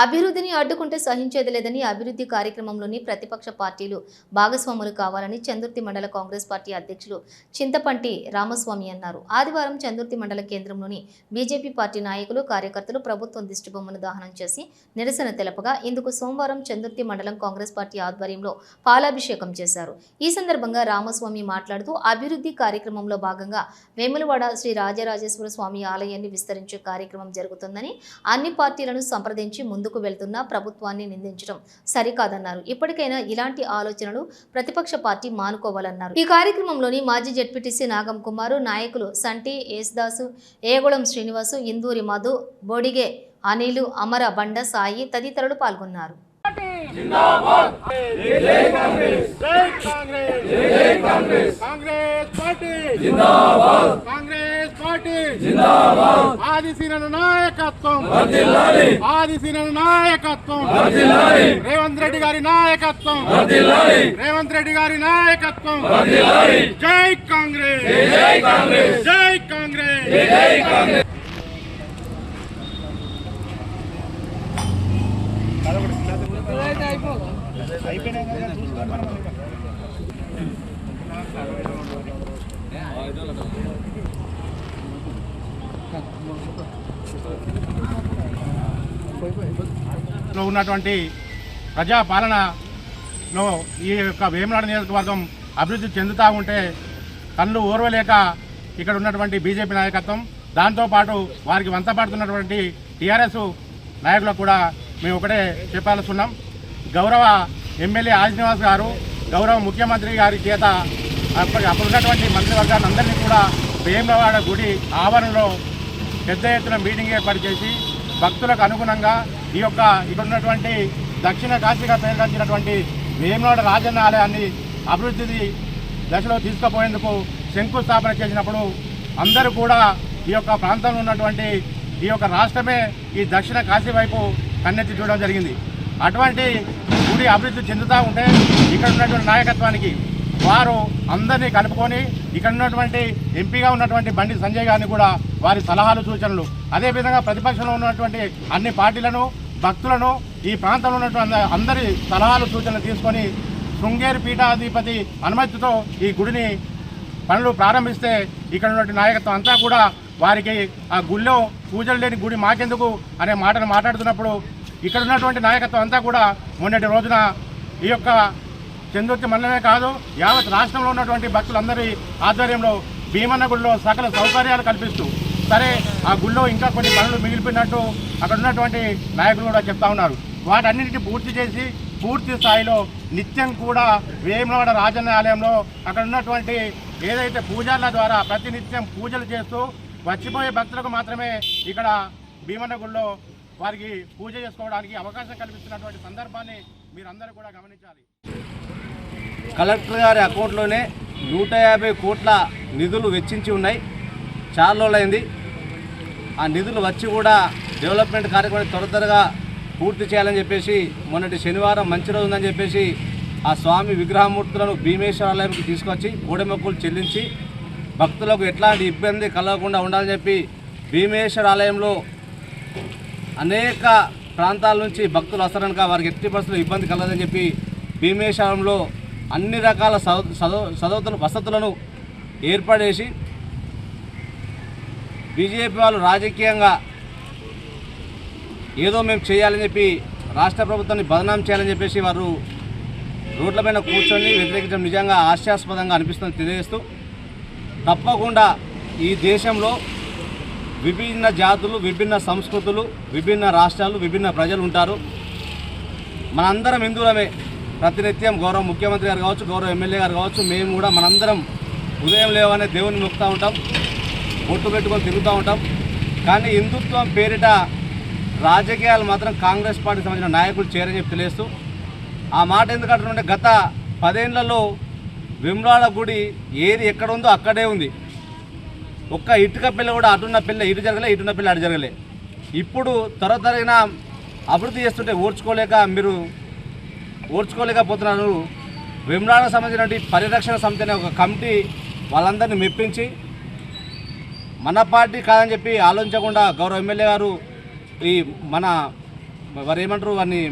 అభివృద్ధిని అడ్డుకుంటే సహించేది లేదని అభివృద్ధి కార్యక్రమంలోని ప్రతిపక్ష పార్టీలు భాగస్వాములు కావాలని చందుర్తి మండల కాంగ్రెస్ పార్టీ అధ్యక్షులు చింతపంటి రామస్వామి అన్నారు. ఆదివారం చందుర్తి మండల కేంద్రంలోని బీజేపీ పార్టీ నాయకులు కార్యకర్తలు ప్రభుత్వం దిష్టిబొమ్మను దహనం చేసి నిరసన తెలపగా ఇందుకు సోమవారం చందుర్తి మండలం కాంగ్రెస్ పార్టీ ఆధ్వర్యంలో పాలాభిషేకం చేశారు. ఈ సందర్భంగా రామస్వామి మాట్లాడుతూ అభివృద్ధి కార్యక్రమంలో భాగంగా వేములవాడ శ్రీ రాజరాజేశ్వర స్వామి ఆలయాన్ని విస్తరించే కార్యక్రమం జరుగుతుందని అన్ని పార్టీలను సంప్రదించి ముందు ముందుకు వెళ్తున్న ప్రభుత్వాన్ని నిందించడం సరికాదన్నారు. ఇప్పటికైనా ఇలాంటి ఆలోచనలు ప్రతిపక్ష పార్టీ మానుకోవాలన్నారు. ఈ కార్యక్రమంలోని మాజీ జడ్పీటీసీ నాగం కుమారు నాయకులు సంటి యేసుదాసు ఏగుళం శ్రీనివాసు ఇందూరి మధు బొడిగే అనిలు అమర బండ సాయి తదితరులు పాల్గొన్నారు. కాంగ్రెస్! కాంగ్రెస్! పార్టీ! జిందాబాద్! కాంగ్రెస్ పార్టీ జిందాబాద్. ఆదిశీన నాయకత్వం. వర్ధిల్లాలి ఆదిశీన నాయకత్వం. వర్ధిల్లాలి రేవంత్ రెడ్డి గారి నాయకత్వం. వర్ధిల్లాలి రేవంత్ రెడ్డి గారి నాయకత్వం. వర్ధిల్లాలి జై కాంగ్రెస్. జై కాంగ్రెస్. జై కాంగ్రెస్. జై కాంగ్రెస్. లో ఉన్నటువంటి ప్రజా పాలనలో ఈ యొక్క వేమనాడు నియోజకవర్గం అభివృద్ధి చెందుతూ ఉంటే కళ్ళు ఓర్వలేక ఇక్కడ ఉన్నటువంటి బీజేపీ నాయకత్వం దాంతోపాటు వారికి వంతపడుతున్నటువంటి టీఆర్ఎస్ నాయకులకు కూడా మేము ఒకటే చెప్పాల్సున్నాం. గౌరవ ఎమ్మెల్యే ఆదినివాస్ గారు గౌరవ ముఖ్యమంత్రి గారి చేత అప్పటి అప్పుడు ఉన్నటువంటి మంత్రివర్గాన్ని అందరినీ కూడా వేమవాడ గుడి ఆవరణలో పెద్ద ఎత్తున మీటింగ్ ఏర్పాటు చేసి భక్తులకు అనుగుణంగా ఈ యొక్క ఇక్కడ ఉన్నటువంటి దక్షిణ కాశీగా పేరుగాంచినటువంటి వేమనాడు రాజన్న ఆలయాన్ని అభివృద్ధి దశలో తీసుకుపోయేందుకు శంకుస్థాపన చేసినప్పుడు అందరూ కూడా ఈ యొక్క ప్రాంతంలో ఉన్నటువంటి ఈ యొక్క రాష్ట్రమే ఈ దక్షిణ కాశీ వైపు కన్నెత్తి చూడడం జరిగింది. అటువంటి గుడి అభివృద్ధి చెందుతూ ఉంటే ఇక్కడ ఉన్నటువంటి నాయకత్వానికి వారు అందరినీ కలుపుకొని ఇక్కడ ఉన్నటువంటి ఎంపీగా ఉన్నటువంటి బండి సంజయ్ గారిని కూడా వారి సలహాలు సూచనలు అదేవిధంగా ప్రతిపక్షంలో ఉన్నటువంటి అన్ని పార్టీలను భక్తులను ఈ ప్రాంతంలో ఉన్నటువంటి అందరి సలహాలు సూచనలు తీసుకొని శృంగేరి పీఠాధిపతి అనుమతితో ఈ గుడిని పనులు ప్రారంభిస్తే ఇక్కడ ఉన్నటువంటి నాయకత్వం అంతా కూడా వారికి ఆ గుళ్ళో పూజలు లేని గుడి మాకెందుకు అనే మాటను మాట్లాడుతున్నప్పుడు ఇక్కడ ఉన్నటువంటి నాయకత్వం అంతా కూడా మొన్నటి రోజున ఈ యొక్క చందుర్తి మండలమే కాదు యావత్ రాష్ట్రంలో ఉన్నటువంటి భక్తులందరి ఆధ్వర్యంలో భీమన్న గుడిలో సకల సౌకర్యాలు కల్పిస్తూ సరే ఆ గుళ్ళో ఇంకా కొన్ని పనులు మిగిలిపోయినట్టు అక్కడ ఉన్నటువంటి నాయకులు కూడా చెప్తా ఉన్నారు. వాటన్నిటిని పూర్తి చేసి పూర్తి స్థాయిలో నిత్యం కూడా వేములవాడ రాజన్న ఆలయంలో అక్కడ ఉన్నటువంటి ఏదైతే పూజల ద్వారా ప్రతినిత్యం పూజలు చేస్తూ వచ్చిపోయే భక్తులకు మాత్రమే ఇక్కడ భీమన్న గుళ్ళో వారికి పూజ చేసుకోవడానికి అవకాశం కల్పిస్తున్నటువంటి సందర్భాన్ని మీరందరూ కూడా గమనించాలి. కలెక్టర్ గారి అకౌంట్లోనే నూట యాభై కోట్ల నిధులు వెచ్చించి ఉన్నాయి. చాలా రోజులైంది ఆ నిధులు వచ్చి కూడా డెవలప్మెంట్ కార్యక్రమం త్వర త్వరగా పూర్తి చేయాలని చెప్పేసి మొన్నటి శనివారం మంచి రోజు ఉందని చెప్పేసి ఆ స్వామి విగ్రహమూర్తులను భీమేశ్వర ఆలయంకి తీసుకొచ్చి కోడెమొక్కులు చెల్లించి భక్తులకు ఎట్లాంటి ఇబ్బంది కలగకుండా ఉండాలని చెప్పి భీమేశ్వర ఆలయంలో అనేక ప్రాంతాల నుంచి భక్తులు వస్తారనుక వారికి ఎట్టి బస్సులు ఇబ్బంది కలదని చెప్పి భీమేశ్వరంలో అన్ని రకాల చదువు చదువుతున్న వసతులను ఏర్పడేసి బీజేపీ వాళ్ళు రాజకీయంగా ఏదో మేము చేయాలని చెప్పి రాష్ట్ర ప్రభుత్వాన్ని బదనాం చేయాలని చెప్పేసి వారు రోడ్ల కూర్చొని వ్యతిరేకించడం నిజంగా హాస్యాస్పదంగా అనిపిస్తుంది తెలియజేస్తూ తప్పకుండా ఈ దేశంలో విభిన్న జాతులు విభిన్న సంస్కృతులు విభిన్న రాష్ట్రాలు విభిన్న ప్రజలు ఉంటారు. మనందరం హిందువులమే. ప్రతినిత్యం గౌరవ ముఖ్యమంత్రి గారు కావచ్చు గౌరవ ఎమ్మెల్యే గారు కావచ్చు మేము కూడా మనందరం ఉదయం లేవనే దేవుని మొక్కుతూ ఉంటాం బొట్టు పెట్టుకొని తిరుగుతూ ఉంటాం. కానీ హిందుత్వం పేరిట రాజకీయాలు మాత్రం కాంగ్రెస్ పార్టీకి సంబంధించిన నాయకులు చేరని చెప్పి తెలియస్తూ ఆ మాట ఎందుకంటుంటే గత పదేళ్ళలో విమ్రాళ గుడి ఏది ఎక్కడ ఉందో అక్కడే ఉంది. ఒక్క ఇటుక పిల్ల కూడా అటున్న పిల్ల ఇటు జరగలే ఇటున్న పిల్ల అటు జరగలే. ఇప్పుడు త్వర తరిగిన అభివృద్ధి చేస్తుంటే ఓర్చుకోలేక మీరు ఓర్చుకోలేకపోతున్నాను. విమ్రాలకు సంబంధించినటువంటి పరిరక్షణ సమితి అనే ఒక కమిటీ వాళ్ళందరినీ మెప్పించి మన పార్టీ కాదని చెప్పి ఆలోచించకుండా గౌరవ ఎమ్మెల్యే గారు ఈ మన వారు ఏమంటారు వారిని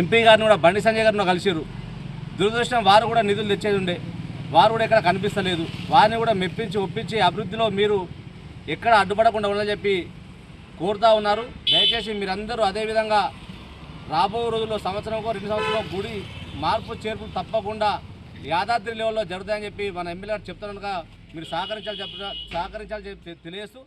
ఎంపీ గారిని కూడా బండి సంజయ్ గారిని కలిసిరు దురదృష్టం వారు కూడా నిధులు తెచ్చేది ఉండే. వారు కూడా ఎక్కడ కనిపిస్తలేదు. వారిని కూడా మెప్పించి ఒప్పించి అభివృద్ధిలో మీరు ఎక్కడ అడ్డుపడకుండా ఉండాలని చెప్పి కోరుతా ఉన్నారు. దయచేసి మీరందరూ అదేవిధంగా రాబో రోజుల్లో సంవత్సరంకో రెండు సంవత్సరంలో గుడి మార్పు చేర్పు తప్పకుండా యాదాద్రి లెవెల్లో జరుగుతాయని చెప్పి మన ఎమ్మెల్యే చెప్తున్నాను మీరు సహకరించాలి చెప్ప సహకరించాలి చెప్పి తెలియజేస్తూ